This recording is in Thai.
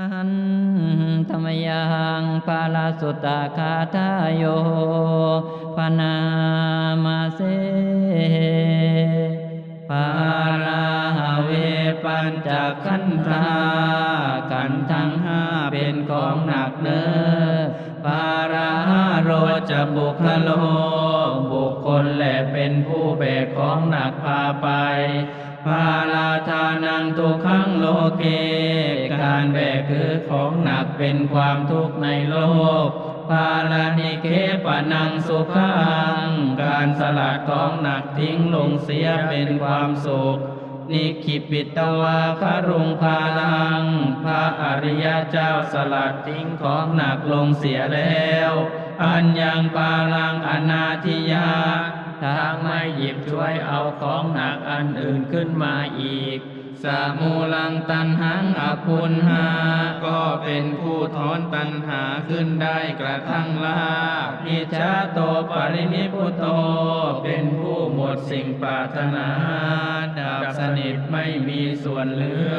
อันธรรมยังปาลาสุตาคาทายโยพนามาเสปาราเวปัญจขันธากันทั้งห้าเป็นของหนักเนื้อปาราโรจะบุคโล บุคคลและเป็นผู้แบกของหนักพาไปภาาทานังทุกขังโลเก การแบกคือของหนักเป็นความทุกข์ในโลกภาลานิเคปนังสุขัง การสลัดของหนักทิ้งลงเสียเป็นความสุข นิคิปิตวาคารุงพาลัง พระอริยเจ้าสลัดทิ้งของหนักลงเสียแล้ว อันยังปาลังอนาธิยา ทางไม่หยิบช่วยเอาของหนักอันอื่นขึ้นมาอีกสามูลังตันหังอภุนหา ก็เป็นผู้ถอนตันหาขึ้นได้กระทั่งลาภพิชาโตปรินิพุโต เป็นผู้หมดสิ่งปรารถนาดับสนิทไม่มีส่วนเหลือ